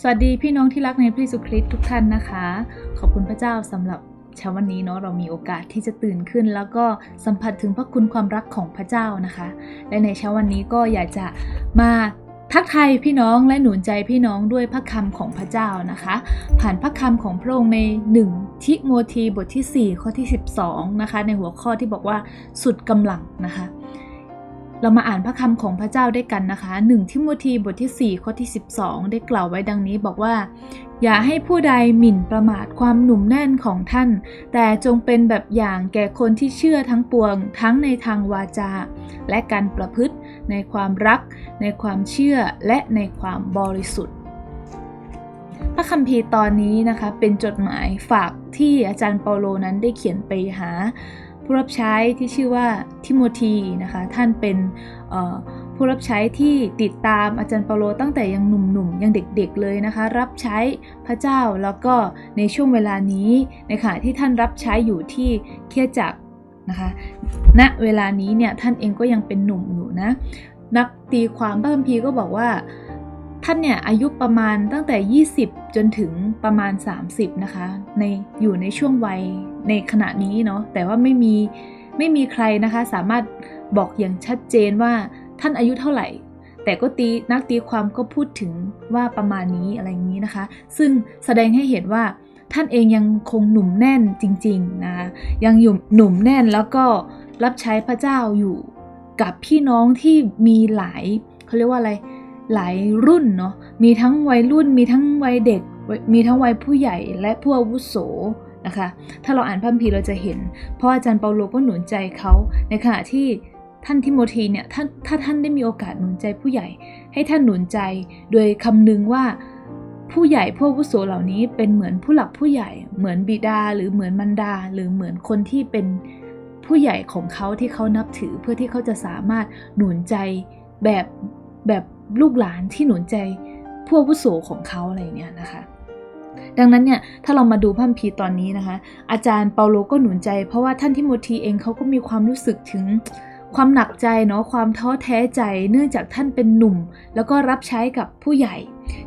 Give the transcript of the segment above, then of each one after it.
สวัสดีพี่น้องที่รักในพระเยซูคริสต์ทุกท่านนะคะ ขอบคุณพระเจ้าสำหรับเช้าวันนี้เนาะเรามีโอกาสที่จะตื่นขึ้น แล้วก็สัมผัสถึงพระคุณความรักของพระเจ้านะคะ และในเช้าวันนี้ก็อยากจะมาทักทายพี่น้องและหนุนใจพี่น้องด้วยพระคำของพระเจ้านะคะ ผ่านพระคำของพระองค์ใน 1 ทิโมธีบทที่ 4 ข้อที่ 12 นะคะ ในหัวข้อที่บอกว่าสุดกำลังนะคะ เรามาอ่านพระคำของพระเจ้าด้วยกันนะคะ 1 ทิโมธีบทที่ 4 ข้อที่ 12 ได้กล่าวไว้ดังนี้บอกว่า อย่าให้ผู้ใดหมิ่นประมาทความหนุ่มแน่นของท่าน แต่จงเป็นแบบอย่างแก่คนที่เชื่อทั้งปวง ทั้งในทางวาจา และการประพฤติในความรัก ในความเชื่อและในความบริสุทธิ์ พระคัมภีร์ตอนนี้นะคะเป็นจดหมายฝากที่อาจารย์เปาโลนั้นได้เขียนไปหา ผู้รับใช้ที่ชื่อว่าทิโมธีนะคะท่านเป็นผู้รับใช้ที่ติดตามอาจารย์เปาโลตั้งแต่ยังหนุ่มๆยังเด็กๆเลยนะคะ รับใช้พระเจ้าแล้วก็ในช่วงเวลานี้ในขณะที่ท่านรับใช้อยู่ที่เครียจักรนะคะณเวลานี้เนี่ยท่านเองก็ยังเป็นหนุ่มอยู่นะนักตีความพระคัมภีร์ก็บอกว่า ท่านเนี่ยอายุประมาณตั้งแต่ 20 จนถึงประมาณ 30 นะคะ ในอยู่ในช่วงวัยในขณะนี้เนาะแต่ว่าไม่มีไม่มีใครนะคะ สามารถบอกอย่างชัดเจนว่าท่านอายุเท่าไหร่ แต่ก็ตีนักตีความก็พูดถึงว่าประมาณนี้อะไรอย่างนี้นะคะ ซึ่งแสดงให้เห็นว่าท่านเองยังคงหนุ่มแน่นจริงๆนะคะยังอยู่หนุ่มแน่นแล้วก็รับใช้พระเจ้าอยู่กับพี่น้องที่มีหลายเขาเรียกว่าอะไร หลายรุ่นเนาะมีทั้งวัยรุ่น มีทั้งวัยเด็ก มีทั้งวัยผู้ใหญ่และผู้อาวุโสนะคะถ้าเราอ่านพระคัมภีร์เราจะเห็น เพราะอาจารย์เปาโลก็หนุนใจเขาในขณะที่ท่านทิโมธีเนี่ยท่าถ้าท่านได้มีโอกาสหนุนใจผู้ใหญ่ ให้ท่านหนุนใจโดยคำนึงว่าผู้ใหญ่ผู้อาวุโสเหล่านี้เป็นเหมือนผู้หลักผู้ใหญ่ เหมือนบิดาหรือเหมือนมารดา หรือเหมือนคนที่เป็นผู้ใหญ่ของเขาที่เขานับถือเพื่อที่เขาจะสามารถหนุนใจแบบแบบ ลูกหลานที่หนุนใจผู้วุโสของเขาอะไรอย่างเงี้ยนะคะ ดังนั้นเนี่ยถ้าเรามาดูพัมภีตอนนี้นะคะ อาจารย์เปาโลก็หนุนใจ เพราะว่าท่านทิโมธีเองเขาก็มีความรู้สึกถึงความหนักใจเนาะความท้อแท้ใจเนื่องจากท่านเป็นหนุ่ม แล้วก็รับใช้กับผู้ใหญ่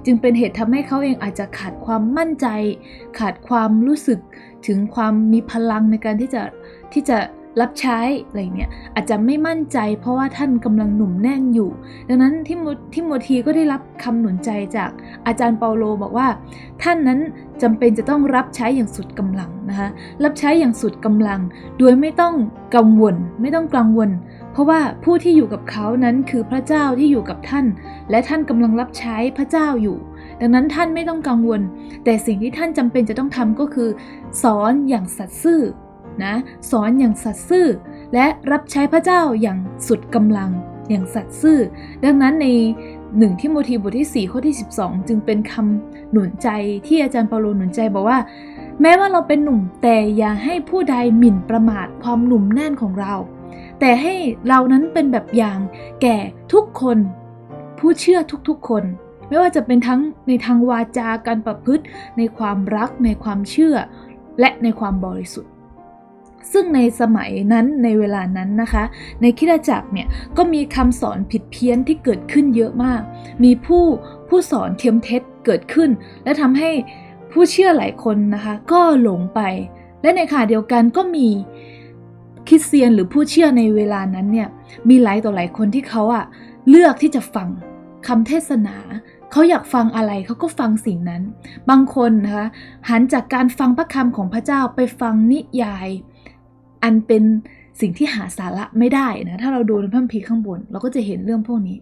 จึงเป็นเหตุทำให้เขาเองอาจจะขาดความมั่นใจ ขาดความรู้สึกถึงความมีพลังในการที่จะที่จะ รับใช้อะไรเนี่ยอาจจะไม่มั่นใจ เพราะว่าท่านกำลังหนุ่มแน่นอยู่ ดังนั้นทิโมทิโมธีก็ได้รับคำหนุนใจจากอาจารย์เปาโลบอกว่า ท่านนั้นจำเป็นจะต้องรับใช้อย่างสุดกำลังนะคะรับใช้อย่างสุดกำลัง โดยไม่ต้องกังวล ไม่ต้องกังวล เพราะว่าผู้ที่อยู่กับเขานั้นคือพระเจ้าที่อยู่กับท่าน และท่านกำลังรับใช้พระเจ้าอยู่ดังนั้นท่านไม่ต้องกังวล แต่สิ่งที่ท่านจำเป็นจะต้องทำก็คือ สอนอย่างสัตย์ซื่อ นะสอนอย่างสัตย์ซื่อ และรับใช้พระเจ้าอย่างสุดกำลังอย่างสัตย์ซื่อ ดังนั้นในหนึ่งทิโมธีบทที่ 4 ข้อที่ 12 จึงเป็นคำหนุนใจที่อาจารย์เปาโลหนุนใจบอกว่า แม้ว่าเราเป็นหนุ่มแต่อย่าให้ผู้ใดหมิ่นประมาทความหนุ่มแน่นของเรา แต่ให้เรานั้นเป็นแบบอย่างแก่ทุกคน ผู้เชื่อทุกๆคน ไม่ว่าจะเป็นทั้งในทางวาจาการประพฤติ ในความรักในความเชื่อ และในความบริสุทธิ์ ซึ่งในสมัยนั้นในเวลานั้นนะคะ ในคิดจักรเนี่ยก็มีคำสอนผิดเพี้ยนที่เกิดขึ้นเยอะมาก มีผู้ผู้สอนเทียมเท็จเกิดขึ้น และทำให้ผู้เชื่อหลายคนนะคะ ก็หลงไป และในขณะเดียวกันก็มีคริสเตียนหรือผู้เชื่อในเวลานั้นเนี่ยมีหลายต่อหลายคนที่เขาอะเลือกที่จะฟังคำเทศนาเขาอยากฟังอะไรเขาก็ฟังสิ่งนั้น บางคนนะคะหันจากการฟังพระคำของพระเจ้าไปฟังนิยาย อันเป็นสิ่งที่หาสาระไม่ได้นะถ้าเราดูในพระคัมภีร์ข้างบน เราก็จะเห็นเรื่องพวกนี้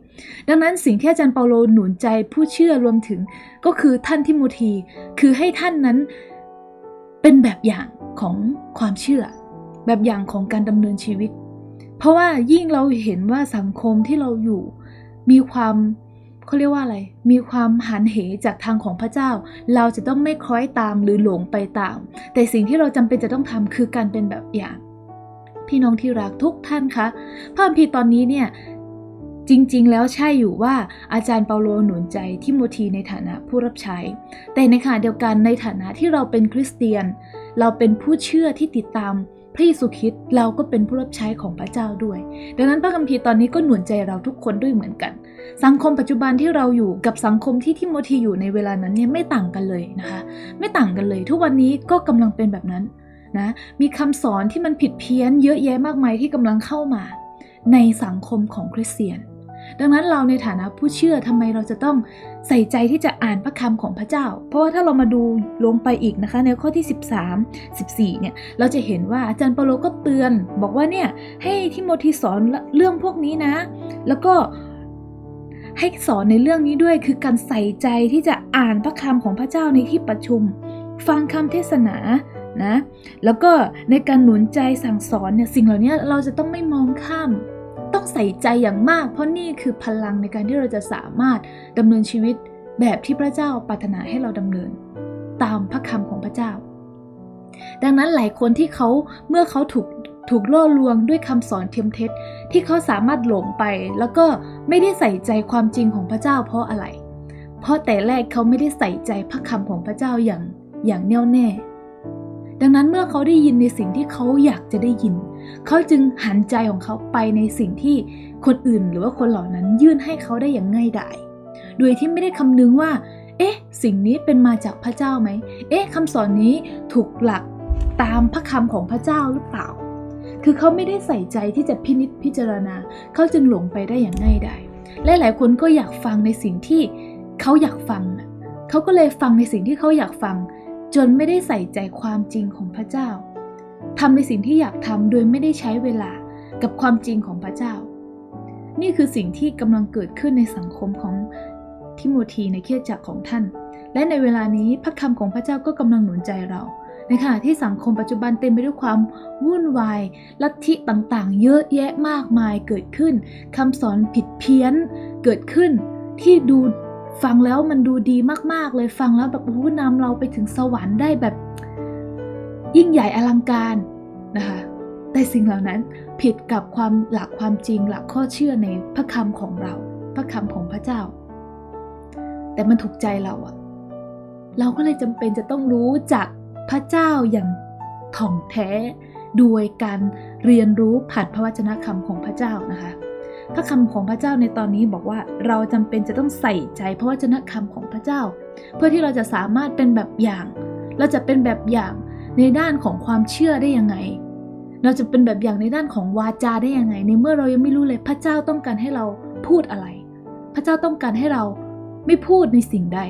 ดังนั้นสิ่งที่อาจารย์เปาโลหนุนใจผู้เชื่อรวมถึงก็คือท่านทิโมธีคือให้ท่านนั้นเป็นแบบอย่างของความเชื่อ แบบอย่างของการดำเนินชีวิต เพราะว่ายิ่งเราเห็นว่าสังคมที่เราอยู่มีความเขาเรียกว่าอะไร มีความหันเหจากทางของพระเจ้า เราจะต้องไม่คล้อยตามหรือหลงไปตาม แต่สิ่งที่เราจำเป็นจะต้องทำคือการเป็นแบบอย่าง พี่น้องที่รักทุกท่านคะพระคัมภีร์ตอนนี้เนี่ยจริงๆ แล้วใช่อยู่ว่าอาจารย์เปาโลหนุนใจทิโมธีในฐานะผู้รับใช้ แต่ในขณะเดียวกันในฐานะที่เราเป็นคริสเตียน เราเป็นผู้เชื่อที่ติดตามพระเยซูคริสต์เราก็เป็นผู้รับใช้ของพระเจ้าด้วย ดังนั้นพระคัมภีร์ตอนนี้ก็หนุนใจเราทุกคนด้วยเหมือนกัน สังคมปัจจุบันที่เราอยู่กับสังคมที่ทิโมธีอยู่ในเวลานั้นเนี่ยไม่ต่างกันเลยนะคะ ไม่ต่างกันเลย ทุกวันนี้ก็กำลังเป็นแบบนั้น นะ มีคำสอนที่มันผิดเพี้ยนเยอะแยะมากมายที่กำลังเข้ามา ในสังคมของคริสเตียน ดังนั้นเราในฐานะผู้เชื่อทำไมเราจะต้องใส่ใจที่จะอ่านพระคำของพระเจ้า เพราะว่าถ้าเรามาดูลงไปอีกนะคะ ในข้อที่ 13 14เนี่ยเราจะเห็นว่าอาจารย์เปโลก็เตือน บอกว่าเนี่ยให้ทิโมธีสอนเรื่องพวกนี้นะ แล้วก็ให้สอนในเรื่องนี้ด้วยคือการใส่ใจที่จะอ่านพระคำของพระเจ้าในที่ประชุม ฟังคำเทศนา นะแล้วก็ในการหนุนใจสั่งสอนเนี่ยสิ่งเหล่านี้เราจะต้องไม่มองข้าม ต้องใส่ใจอย่างมาก เพราะนี่คือพลังในการที่เราจะสามารถดำเนินชีวิตแบบที่พระเจ้าปรารถนาให้เราดำเนิน ตามพระคำของพระเจ้า ดังนั้นหลายคนที่เขาเมื่อเขาถูกถูกล่อลวงด้วยคำสอนเทียมเท็จ ที่เขาสามารถหลงไป แล้วก็ไม่ได้ใส่ใจความจริงของพระเจ้าเพราะอะไร เพราะแต่แรกเขาไม่ได้ใส่ใจพระคำของพระเจ้าอย่างอย่างแน่วแน่ ดังนั้นเมื่อเขาได้ยินในสิ่งที่เขาอยากจะได้ยิน เขาจึงหันใจของเขาไปในสิ่งที่คนอื่นหรือว่าคนเหล่านั้นยื่นให้เขาได้อย่างง่ายดาย โดยที่ไม่ได้คำนึงว่า เอ๊ะ สิ่งนี้เป็นมาจากพระเจ้าไหม เอ๊ะคำสอนนี้ถูกหลักตามพระคำของพระเจ้าหรือเปล่า คือเขาไม่ได้ใส่ใจที่จะพินิจพิจารณา เขาจึงหลงไปได้อย่างง่ายดาย และหลายคนก็อยากฟังในสิ่งที่เขาอยากฟัง เขาก็เลยฟังในสิ่งที่เขาอยากฟัง จนไม่ได้ใส่ใจความจริงของพระเจ้าทำในสิ่งที่อยากทำโดยไม่ได้ใช้เวลากับความจริงของพระเจ้า นี่คือสิ่งที่กำลังเกิดขึ้นในสังคมของทิโมธีในเคริสตจักรของท่าน และในเวลานี้พระคำของพระเจ้าก็กำลังหนุนใจเราในขณะที่สังคมปัจจุบันเต็มไปด้วยความวุ่นวาย ลัทธิต่างๆ เยอะแยะมากมายเกิดขึ้นคำสอนผิดเพี้ยนเกิดขึ้นที่ดู ฟังแล้วมันดูดีมากๆเลยฟังแล้วแบบโอ้โหนำเราไปถึงสวรรค์ได้แบบ ยิ่งใหญ่อลังการนะคะแต่สิ่งเหล่านั้นผิดกับความหลักความจริงหลักข้อเชื่อในพระคำของเรา พระคำของพระเจ้า แต่มันถูกใจเราอะเราก็เลยจำเป็นจะต้องรู้จักพระเจ้าอย่างถ่องแท้ โดยการเรียนรู้ผ่านพระวจนะคำของพระเจ้านะคะ พระคำของพระเจ้าในตอนนี้บอกว่าเราจำเป็นจะต้องใส่ใจพระวจนะคำของพระเจ้า เพื่อที่เราจะสามารถเป็นแบบอย่าง เราจะเป็นแบบอย่างในด้านของความเชื่อได้ยังไง เราจะเป็นแบบอย่างในด้านของวาจาได้ยังไง ในเมื่อเรายังไม่รู้เลยพระเจ้าต้องการให้เราพูดอะไร พระเจ้าต้องการให้เราไม่พูดในสิ่งใด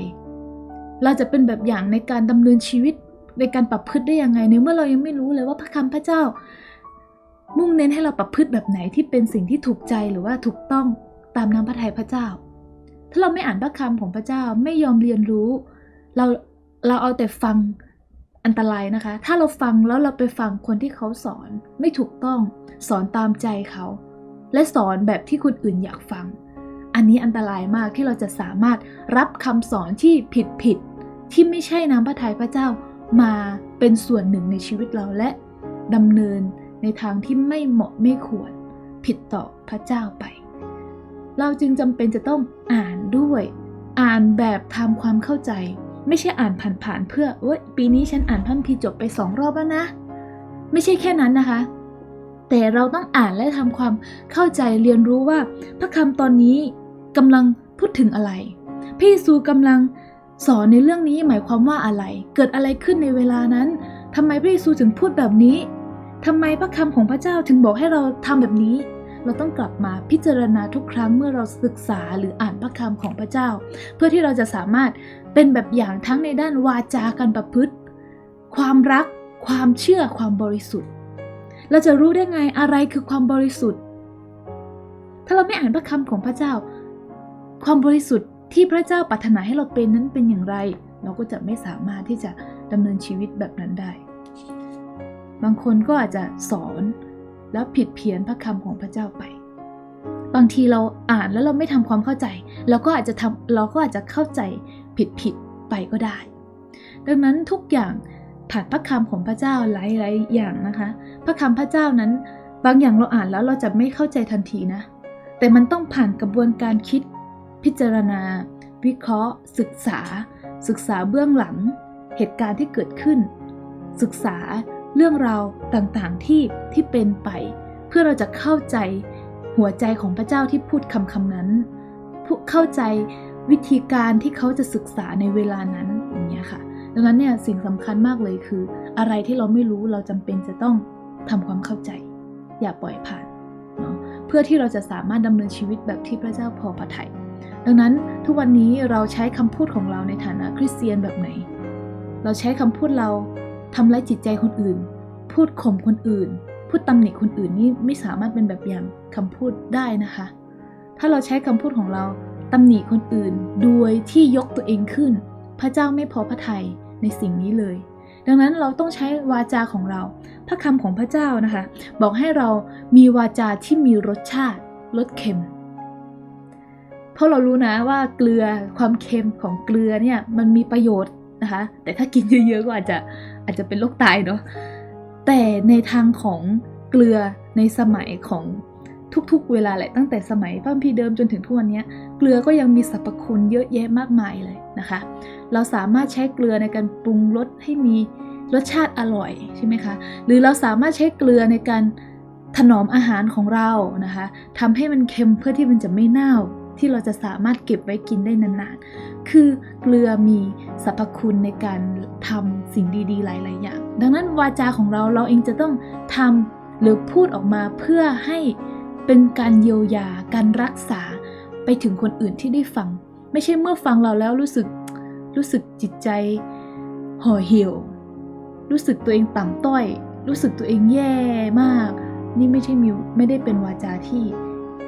เราจะเป็นแบบอย่างในการดำเนินชีวิตในการปรับพฤติได้ยังไงในเมื่อเรายังไม่รู้เลยว่าพระคำพระเจ้า มุ่งเน้นให้เราปรับพฤติแบบไหนที่เป็นสิ่งที่ถูกใจหรือว่าถูกต้องตามน้ำพระทัยพระเจ้า ถ้าเราไม่อ่านพระคำของพระเจ้าไม่ยอมเรียนรู้ เราเราเอาแต่ฟังอันตรายนะคะ ถ้าเราฟังแล้วเราไปฟังคนที่เขาสอนไม่ถูกต้องสอนตามใจเขา และสอนแบบที่คนอื่นอยากฟัง อันนี้อันตรายมากที่เราจะสามารถรับคำสอนที่ผิดผิดๆที่ไม่ใช่น้ำพระทัยพระเจ้ามาเป็นส่วนหนึ่งในชีวิตเราและดำเนิน ในทางที่ไม่เหมาะไม่ควร ผิดต่อพระเจ้าไป เราจึงจำเป็นจะต้องอ่านด้วย อ่านแบบทำความเข้าใจ ไม่ใช่อ่านผ่านๆเพื่อเว้ยปีนี้ฉันอ่านพัมภีจบไปสองรอบแล้วนะ ไม่ใช่แค่นั้นนะคะ แต่เราต้องอ่านและทำความเข้าใจเรียนรู้ว่า พระคำตอนนี้กำลังพูดถึงอะไรพระเยซูกำลังสอนในเรื่องนี้หมายความว่าอะไร เกิดอะไรขึ้นในเวลานั้นทำไมพระเยซูถึงพูดแบบนี้ ทำไมพระคำของพระเจ้าถึงบอกให้เราทำแบบนี้ เราต้องกลับมาพิจารณาทุกครั้งเมื่อเราศึกษาหรืออ่านพระคำของพระเจ้า เพื่อที่เราจะสามารถเป็นแบบอย่างทั้งในด้านวาจาการประพฤติ ความรัก ความเชื่อความบริสุทธิ์ เราจะรู้ได้ไงอะไรคือความบริสุทธิ์ ถ้าเราไม่อ่านพระคำของพระเจ้า ความบริสุทธิ์ที่พระเจ้าปรารถนาให้เราเป็นนั้นเป็นอย่างไร เราก็จะไม่สามารถที่จะดำเนินชีวิตแบบนั้นได้ บางคนก็อาจจะสอนแล้วผิดเพี้ยนพระคำของพระเจ้าไป บางทีเราอ่านแล้วเราไม่ทำความเข้าใจ เราก็อาจจะทำเราก็อาจจะเข้าใจผิดผิดไปก็ได้ ดังนั้นทุกอย่างผ่านพระคำของพระเจ้าหลายๆอย่างนะคะ พระคำพระเจ้านั้น บางอย่างเราอ่านแล้วเราจะไม่เข้าใจทันทีนะ แต่มันต้องผ่านกระบวนการคิด พิจารณา วิเคราะห์ ศึกษา ศึกษาเบื้องหลัง เหตุการณ์ที่เกิดขึ้น ศึกษา เรื่องราวต่างๆที่ที่เป็นไป เพื่อเราจะเข้าใจหัวใจของพระเจ้าที่พูดคำคำนั้นเข้าใจวิธีการที่เขาจะศึกษาในเวลานั้นอย่างเงี้ยค่ะ ดังนั้นเนี่ยสิ่งสำคัญมากเลยคือ อะไรที่เราไม่รู้เราจำเป็นจะต้องทำความเข้าใจ อย่าปล่อยผ่านเนาะเพื่อที่เราจะสามารถดำเนินชีวิตแบบที่พระเจ้าพอพระทัยดังนั้นทุกวันนี้เราใช้คำพูดของเราในฐานะคริสเตียนแบบไหน เราใช้คำพูดเรา ทำร้ายจิตใจคนอื่น พูดข่มคนอื่น พูดตำหนิคนอื่นนี่ไม่สามารถเป็นแบบอย่างคำพูดได้นะคะ ถ้าเราใช้คำพูดของเราตำหนิคนอื่นโดยที่ยกตัวเองขึ้น พระเจ้าไม่พอพระทัยในสิ่งนี้เลย ดังนั้นเราต้องใช้วาจาของเรา พระคำของพระเจ้านะคะ บอกให้เรามีวาจาที่มีรสชาติรสเค็มเพราะเรารู้นะว่าเกลือความเค็มของเกลือเนี่ยมันมีประโยชน์นะคะ แต่ถ้ากินเยอะๆก็อาจจะ อาจจะเป็นโรคตายเนาะแต่ในทางของเกลือในสมัยของทุกๆ เวลาแหละตั้งแต่สมัยพระคัมภีร์เดิมจนถึงทุกวันนี้เกลือก็ยังมีสรรพคุณเยอะแยะมากมายเลยนะคะ เราสามารถใช้เกลือในการปรุงรสให้มีรสชาติอร่อยใช่ไหมคะหรือเราสามารถใช้เกลือในการถนอมอาหารของเรานะคะทำให้มันเค็มเพื่อที่มันจะไม่เน่า ที่เราจะสามารถเก็บไว้กินได้นานๆ คือเกลือมีสรรพคุณในการทำสิ่งดีๆ หลายๆอย่าง ดังนั้นวาจาของเราเราเองจะต้องทำหรือพูดออกมาเพื่อให้เป็นการเยียวยาการรักษาไปถึงคนอื่นที่ได้ฟัง ไม่ใช่เมื่อฟังเราแล้วรู้สึกรู้สึกจิตใจห่อเหี่ยว รู้สึกตัวเองต่ำต้อย รู้สึกตัวเองแย่มาก นี่ไม่ใช่มิวไม่ได้เป็นวาจาที่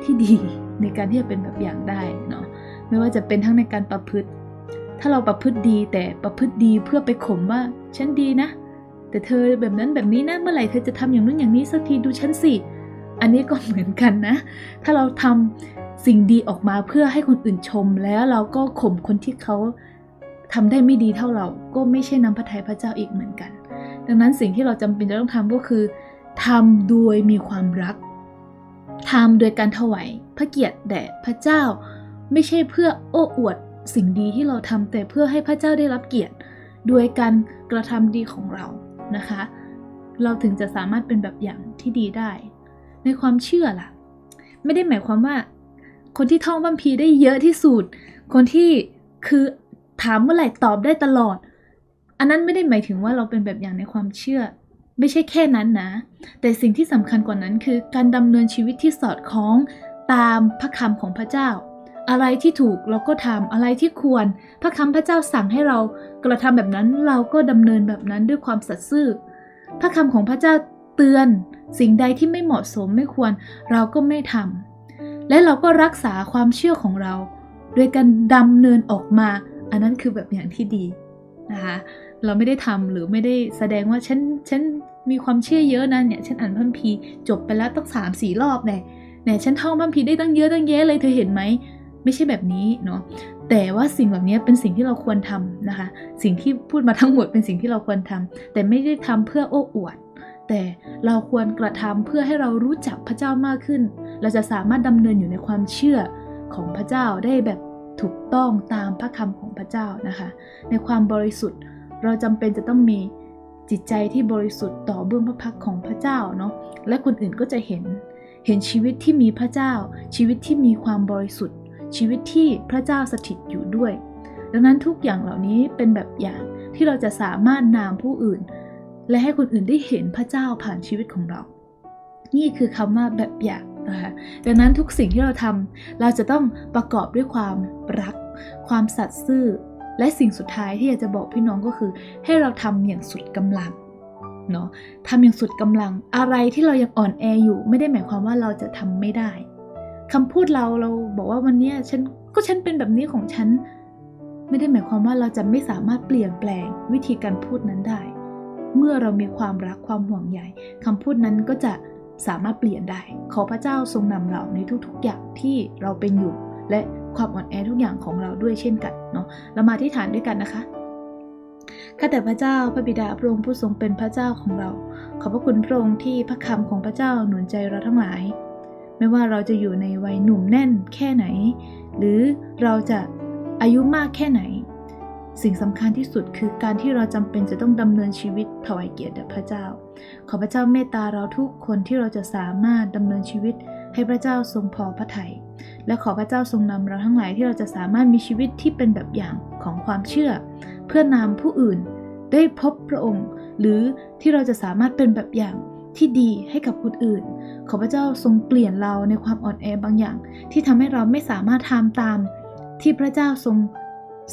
ที่ดี ในการที่จะเป็นแบบอย่างได้เนาะไม่ว่าจะเป็นทั้งในการประพฤติ ถ้าเราประพฤติดีแต่ประพฤติดีเพื่อไปข่มว่าฉันดีนะ แต่เธอแบบนั้นแบบนี้นะเมื่อไหร่เธอจะทำอย่างนู้นอย่างนี้สักทีดูฉันสิอันนี้ก็เหมือนกันนะ ถ้าเราทำสิ่งดีออกมาเพื่อให้คนอื่นชมแล้วเราก็ข่มคนที่เขาทำได้ไม่ดีเท่าเรา ก็ไม่ใช่น้ำพระทัยพระเจ้าอีกเหมือนกัน ดังนั้นสิ่งที่เราจำเป็นจะต้องทำก็คือทำโดยมีความรัก ทำโดยการถวายพระเกียรติแด่พระเจ้า ไม่ใช่เพื่อโอ้อวดสิ่งดีที่เราทำแต่เพื่อให้พระเจ้าได้รับเกียรติโดยการกระทำดีของเรานะคะ เราถึงจะสามารถเป็นแบบอย่างที่ดีได้ ในความเชื่อล่ะ ไม่ได้หมายความว่า คนที่ท่องบัมพีได้เยอะที่สุดคนที่คือถามเมื่อไหร่ตอบได้ตลอด อันนั้นไม่ได้หมายถึงว่าเราเป็นแบบอย่างในความเชื่อ ไม่ใช่แค่นั้นนะ แต่สิ่งที่สำคัญกว่านั้นคือการดำเนินชีวิตที่สอดคล้องตามพระคำของพระเจ้า อะไรที่ถูกเราก็ทำอะไรที่ควร พระคำพระเจ้าสั่งให้เรากระทำแบบนั้นเราก็ดำเนินแบบนั้นด้วยความสัตย์ซื่อ พระคำของพระเจ้าเตือนสิ่งใดที่ไม่เหมาะสมไม่ควรเราก็ไม่ทำและเราก็รักษาความเชื่อของเรา โดยการดำเนินออกมา อันนั้นคือแบบอย่างที่ดีนะคะ เราไม่ได้ทำหรือไม่ได้แสดงว่าฉันฉันมีความเชื่อเยอะนะเนี่ยฉันอ่านพัมพีจบไปแล้วตั้งสามสี่รอบเนี่ยเนี่ยฉันท่องพัมพีได้ตั้งเยอะตั้งแยะเลยเธอเห็นไหมไม่ใช่แบบนี้เนาะแต่ว่าสิ่งแบบนี้เป็นสิ่งที่เราควรทำนะคะ สิ่งที่พูดมาทั้งหมดเป็นสิ่งที่เราควรทำแต่ไม่ได้ทำเพื่อโอ้อวด แต่เราควรกระทำเพื่อให้เรารู้จักพระเจ้ามากขึ้น เราจะสามารถดำเนินอยู่ในความเชื่อของพระเจ้าได้แบบถูกต้องตามพระคำของพระเจ้านะคะ ในความบริสุทธิ์ เราจำเป็นจะต้องมีจิตใจที่บริสุทธิ์ต่อเบื้องพระพักของพระเจ้าเนาะและคนอื่นก็จะเห็น เห็นชีวิตที่มีพระเจ้า ชีวิตที่มีความบริสุทธิ์ ชีวิตที่พระเจ้าสถิตอยู่ด้วย ดังนั้นทุกอย่างเหล่านี้เป็นแบบอย่างที่เราจะสามารถนามผู้อื่น และให้คนอื่นได้เห็นพระเจ้าผ่านชีวิตของเรา นี่คือคำว่าแบบอย่างนะคะดังนั้นทุกสิ่งที่เราทำเราจะต้องประกอบด้วยความรัก ความสัตย์ซื่อ และสิ่งสุดท้ายที่อยากจะบอกพี่น้องก็คือ ให้เราทำอย่างสุดกำลังเนาะทำอย่างสุดกำลังอะไรที่เรายังอ่อนแออยู่ ไม่ได้หมายความว่าเราจะทำไม่ได้คำพูดเราเราบอกว่าวันนี้ฉันก็ฉันเป็นแบบนี้ของฉัน ไม่ได้หมายความว่าเราจะไม่สามารถเปลี่ยนแปลงวิธีการพูดนั้นได้ เมื่อเรามีความรักความห่วงใยคำพูดนั้นก็จะสามารถเปลี่ยนได้ ขอพระเจ้าทรงนำเราในทุกๆอย่างที่เราเป็นอยู่ และความอ่อนแอทุกอย่างของเราด้วยเช่นกันเนาะเรามาที่ฐานด้วยกันนะคะข้าแต่พระเจ้าพระบิดาพระองค์ผู้ทรงเป็นพระเจ้าของเรา ขอบพระคุณพระองค์ที่พระคำของพระเจ้าหนุนใจเราทั้งหลาย ไม่ว่าเราจะอยู่ในวัยหนุ่มแน่นแค่ไหน หรือเราจะอายุมากแค่ไหน สิ่งสำคัญที่สุดคือการที่เราจำเป็นจะต้องดำเนินชีวิตถวายเกียรติแด่พระเจ้า ขอพระเจ้าเมตตาเราทุกคนที่เราจะสามารถดำเนินชีวิต ให้พระเจ้าทรงพอพระทัยและขอพระเจ้าทรงนำเราทั้งหลายที่เราจะสามารถมีชีวิตที่เป็นแบบอย่างของความเชื่อ เพื่อนำผู้อื่นได้พบพระองค์ หรือที่เราจะสามารถเป็นแบบอย่างที่ดีให้กับคนอื่น ขอพระเจ้าทรงเปลี่ยนเราในความอ่อนแอบางอย่าง ที่ทำให้เราไม่สามารถทำตาม ที่พระเจ้าทรง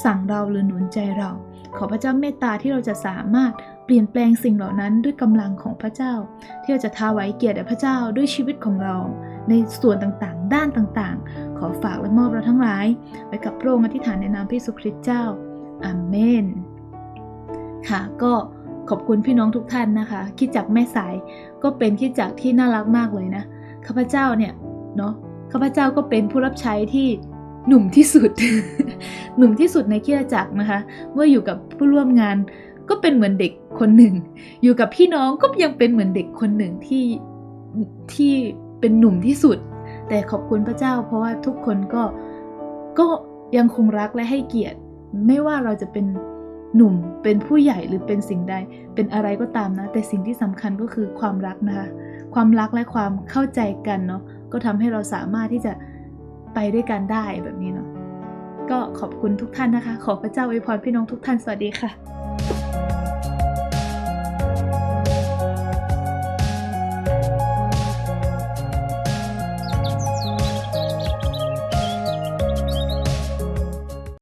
สั่งเราหรือหนุนใจเรา ขอพระเจ้าเมตตาที่เราจะสามารถเปลี่ยนแปลงสิ่งเหล่านั้นด้วยกำลังของพระเจ้า ที่เราจะทาไว้เกียรติพระเจ้าด้วยชีวิตของเรา ในส่วนต่างๆ ด้านต่างๆ ขอฝากและมอบเราทั้งหลายไว้กับพระองค์อธิษฐานในนามพระเยซูคริสต์เจ้าอาเมน ค่ะก็ขอบคุณพี่น้องทุกท่านนะคะคิดจักแม่สายก็เป็นคิดจักที่น่ารักมากเลยนะข้าพเจ้าเนี่ยเนาะข้าพเจ้าก็เป็นผู้รับใช้ที่หนุ่มที่สุด หนุ่มที่สุดในคริดจักรนะคะเมื่ออยู่กับผู้ร่วมงานก็เป็นเหมือนเด็กคนหนึ่ง อยู่กับพี่น้องก็ยังเป็นเหมือนเด็กคนหนึ่งที่ที่ เป็นหนุ่มที่สุด แต่ขอบคุณพระเจ้า เพราะว่าทุกคนก็ก็ยังคงรักและให้เกียรติ ไม่ว่าเราจะเป็นหนุ่มเป็นผู้ใหญ่หรือเป็นสิ่งใด เป็นอะไรก็ตามนะ แต่สิ่งที่สำคัญก็คือความรักนะคะความรักและความเข้าใจกันเนาะก็ทำให้เราสามารถที่จะไปด้วยกันได้แบบนี้เนาะก็ขอบคุณทุกท่านนะคะ ขอพระเจ้าอวยพรพี่น้องทุกท่านสวัสดีค่ะ